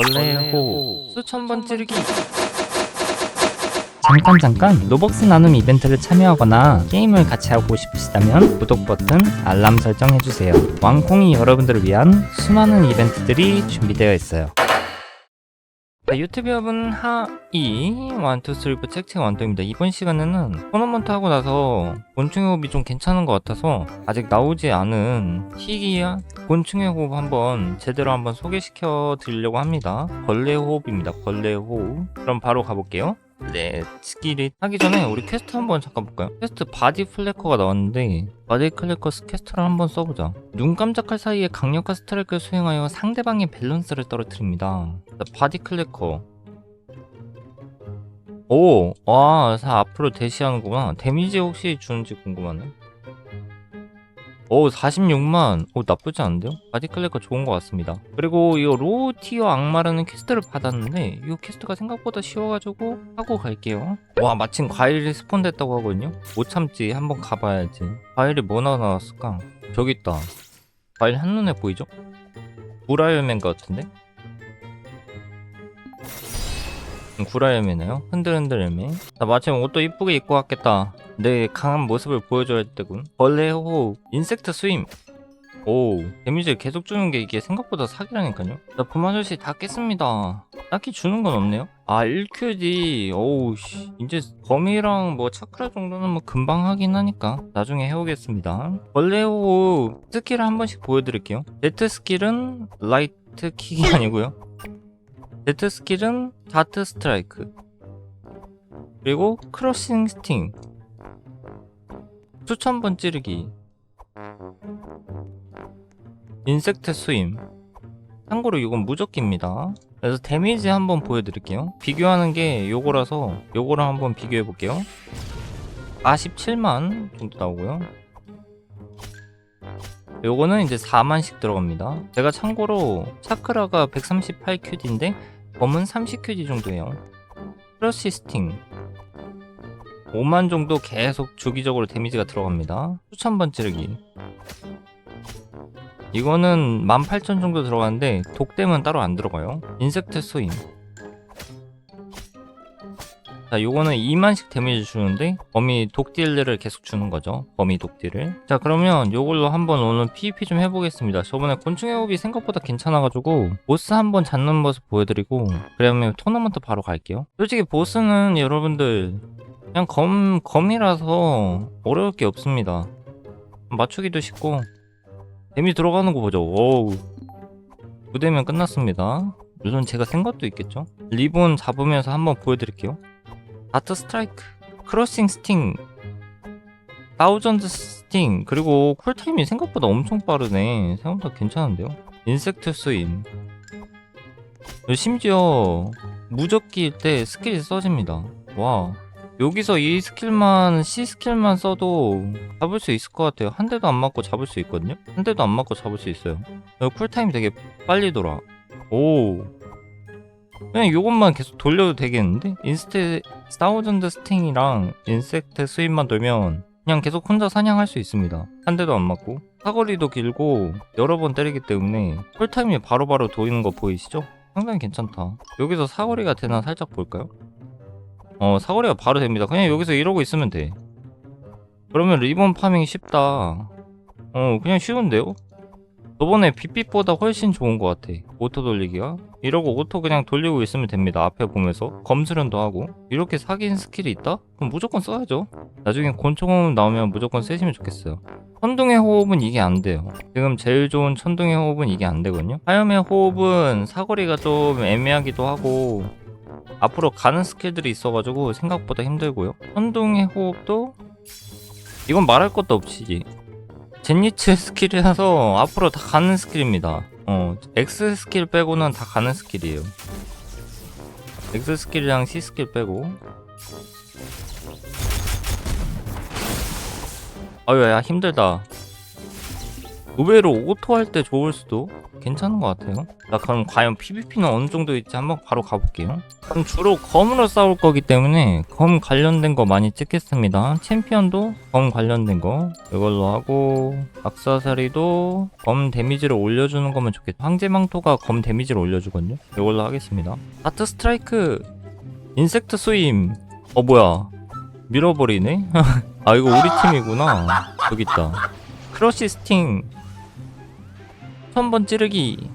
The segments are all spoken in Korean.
벌레 호 수천 번 찌르기 잠깐 잠깐 로벅스 나눔 이벤트를 참여하거나 게임을 같이 하고 싶으시다면 구독 버튼, 알람 설정 해주세요. 왕콩이 여러분들을 위한 수많은 이벤트들이 준비되어 있어요. 자, 유튜브 여러분 하이 원투 스리프 책책 완도입니다. 이번 시간에는 토너먼트 하고 나서 곤충의 호흡이 좀 괜찮은 것 같아서 아직 나오지 않은 희귀한 곤충의 호흡 한번 제대로 한번 소개시켜 드리려고 합니다. 벌레 호흡입니다. 벌레 호흡. 그럼 바로 가볼게요 네, 스킬이 하기 전에 우리 퀘스트 한번 잠깐 볼까요? 퀘스트 바디 플래커가 나왔는데 바디 클래커 퀘스트를 한번 써보자. 눈 깜짝할 사이에 강력한 스트라이크를 수행하여 상대방의 밸런스를 떨어뜨립니다. 자, 바디 클래커. 오, 와, 사 앞으로 대시하는구나. 데미지 혹시 주는지 궁금하네. 오, 46만. 오, 나쁘지 않은데요? 바디 클래커 좋은 것 같습니다. 그리고 이 로우 티어 악마라는 퀘스트를 받았는데 이 퀘스트가 생각보다 쉬워가지고 하고 갈게요. 와, 마침 과일이 스폰됐다고 하거든요. 못 참지. 한번 가봐야지. 과일이 뭐나 나왔을까? 저기 있다. 과일 한눈에 보이죠? 구라열맨 같은데? 구라열매네요. 흔들흔들 열매. 나 마침 옷도 이쁘게 입고 왔겠다. 내 강한 모습을 보여줘야 되군. 벌레 호흡, 인섹트 스임. 오, 데미지를 계속 주는 게 이게 생각보다 사기라니까요. 나 부마저씨 다 깼습니다. 딱히 주는 건 없네요. 아, 1QD. 오우, 씨. 이제 범위랑 뭐 차크라 정도는 뭐 금방 하긴 하니까 나중에 해오겠습니다. 벌레 호흡 스킬을 한 번씩 보여드릴게요. Z 스킬은 라이트 킥이 아니고요. Z 스킬은 다트 스트라이크. 그리고 크러싱 스팅. 수천 번 찌르기. 인섹트 스임. 참고로 이건 무적기입니다. 그래서 데미지 한번 보여드릴게요. 비교하는 게 요거라서 요거랑 한번 비교해 볼게요. 47만 정도 나오고요. 요거는 이제 4만씩 들어갑니다. 제가 참고로 차크라가 138QD인데 범은 30QD 정도예요. 크러시 스팅 5만 정도 계속 주기적으로 데미지가 들어갑니다. 수천 번 찌르기. 이거는 18,000 정도 들어가는데 독댐은 따로 안 들어가요. 인섹트 스윙. 자, 요거는 2만씩 데미지 주는데 범위 독딜을 계속 주는 거죠. 범위 독딜을. 자, 그러면 요걸로 한번 오늘 PVP 좀 해보겠습니다. 저번에 곤충의 호흡이 생각보다 괜찮아가지고 보스 한번 잡는 모습 보여드리고 그러면 토너먼트 바로 갈게요. 솔직히 보스는 여러분들 그냥 검, 검이라서 어려울 게 없습니다. 맞추기도 쉽고 데미 들어가는 거 보죠. 오우. 무대면 끝났습니다. 물론 제가 센 것도 있겠죠. 리본 잡으면서 한번 보여드릴게요. 다트 스트라이크, 크러싱 스팅, 사우전드 스팅, 그리고 쿨타임이 생각보다 엄청 빠르네. 생각보다 괜찮은데요. 인섹트 스임. 심지어 무적기일 때 스킬이 써집니다. 와. 여기서 이 스킬만 C 스킬만 써도 잡을 수 있을 것 같아요. 한 대도 안 맞고 잡을 수 있거든요. 한 대도 안 맞고 잡을 수 있어요. 쿨타임 되게 빨리 돌아. 오. 그냥 요것만 계속 돌려도 되겠는데? 인스테 사우전드 스팅이랑 인섹트 스윗만 돌면 그냥 계속 혼자 사냥할 수 있습니다. 한 대도 안 맞고 사거리도 길고 여러 번 때리기 때문에 쿨타임이 바로바로 도이는 거 보이시죠? 상당히 괜찮다. 여기서 사거리가 되나 살짝 볼까요? 어 사거리가 바로 됩니다 그냥 여기서 이러고 있으면 돼 그러면 리본 파밍이 쉽다 어 그냥 쉬운데요? 저번에 빗빛보다 훨씬 좋은 것 같아. 오토 돌리기가? 이러고 오토 그냥 돌리고 있으면 됩니다 앞에 보면서. 검수련도 하고. 이렇게 사귄 스킬이 있다? 그럼 무조건 써야죠. 나중에 곤충호흡 나오면 무조건 쓰시면 좋겠어요. 천둥의 호흡은 이게 안 돼요. 지금 제일 좋은 천둥의 호흡은 이게 안 되거든요. 하염의 호흡은 사거리가 좀 애매하기도 하고 앞으로 가는 스킬들이 있어가지고 생각보다 힘들고요. 천둥의 호흡도 이건 말할 것도 없이 젠니츠 스킬이라서 앞으로 다 가는 스킬입니다. 어, X 스킬 빼고는 다 가는 스킬이에요. X 스킬이랑 C 스킬 빼고 아유 야 힘들다. 의외로 오토 할 때 좋을 수도 괜찮은 것 같아요. 나 그럼 과연 PVP는 어느 정도 있지 한번 바로 가볼게요. 그럼 주로 검으로 싸울 거기 때문에 검 관련된 거 많이 찍겠습니다. 챔피언도 검 관련된 거 이걸로 하고 악사사리도 검 데미지를 올려주는 거면 좋겠다. 황제망토가 검 데미지를 올려주거든요. 이걸로 하겠습니다. 하트 스트라이크 인섹트 스임 어 뭐야 밀어버리네? 아 이거 우리 팀이구나 여기 있다 크러쉬 스팅 천번 찌르기.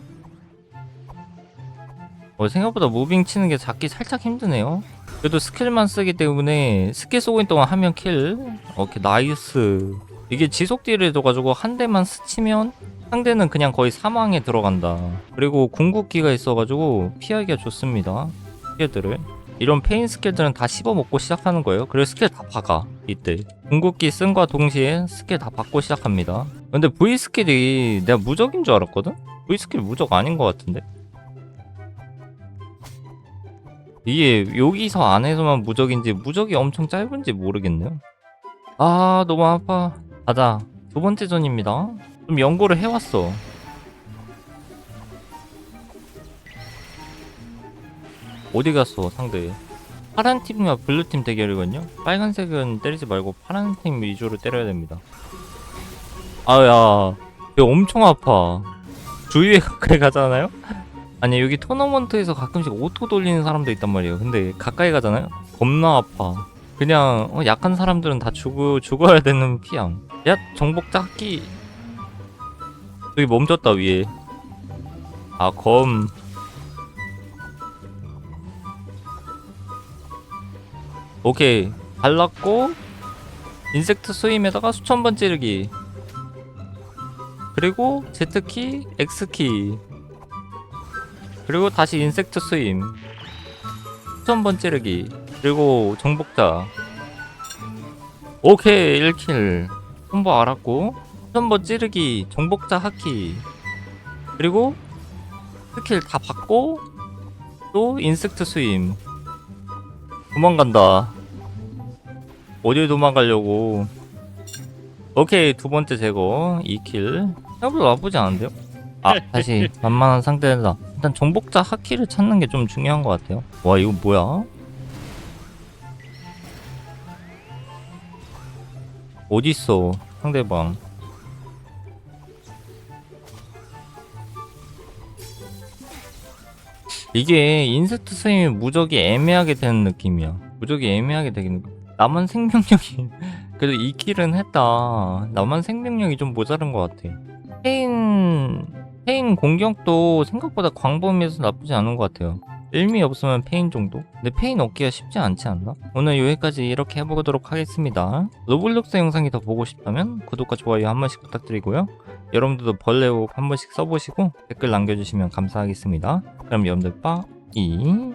어, 생각보다 무빙 치는 게 잡기 살짝 힘드네요. 그래도 스킬만 쓰기 때문에 스킬 쏘고 있는 동안 하면 킬. 오케이 나이스. 이게 지속 딜을 해줘가지고 한 대만 스치면 상대는 그냥 거의 사망에 들어간다. 그리고 궁극기가 있어가지고 피하기가 좋습니다. 스킬들을 이런 페인 스킬들은 다 씹어먹고 시작하는 거예요. 그래서 스킬 다 박아 이때 궁극기 쓴과 동시에 스킬 다 받고 시작합니다. 근데 V 스킬이 내가 무적인 줄 알았거든? V 스킬 무적 아닌 것 같은데? 이게 여기서 안에서만 무적인지 무적이 엄청 짧은지 모르겠네요. 아 너무 아파. 가자. 두 번째 전입니다. 좀 연구를 해왔어. 어디 갔어 상대? 파란 팀과 블루 팀 대결이거든요? 빨간색은 때리지 말고 파란 팀 위주로 때려야 됩니다. 아야. 이거 엄청 아파. 주위에 가까이 가잖아요? 아니 여기 토너먼트에서 가끔씩 오토 돌리는 사람도 있단 말이에요. 근데 가까이 가잖아요? 겁나 아파. 그냥 어, 약한 사람들은 다 죽어, 죽어야 되는 피양 야 정복 짝기. 여기 멈췄다 위에. 아검 오케이. 발랐고 인섹트 스임에다가 수천 번 찌르기. 그리고 Z키 X키. 그리고 다시 인섹트 스임. 수천 번 찌르기. 그리고 정복자. 오케이 1킬. 콤보 알았고. 수천 번 찌르기 정복자 하키. 그리고 스킬 다 받고 또 인섹트 스임. 도망간다. 어딜 도망가려고. 오케이, 두 번째 제거. 2킬. 생각보다 나쁘지 않은데요? 아, 다시 만만한 상대다. 일단 정복자 하키를 찾는 게 좀 중요한 것 같아요. 와, 이거 뭐야? 어딨어, 상대방. 이게 인섹트 스윙이 무적이 애매하게 되는 느낌이야. 무적이 애매하게 되는 느낌. 나만 생명력이 그래도 2킬은 했다. 나만 생명력이 좀 모자란 것 같아. 페인 페인 공격도 생각보다 광범위해서 나쁘지 않은 것 같아요. 의미 없으면 페인 정도? 근데 페인 얻기가 쉽지 않지 않나? 오늘 여기까지 이렇게 해보도록 하겠습니다. 로블록스 영상이 더 보고 싶다면 구독과 좋아요 한 번씩 부탁드리고요. 여러분들도 벌레옥 한 번씩 써보시고 댓글 남겨주시면 감사하겠습니다. 그럼 여러분들 빠이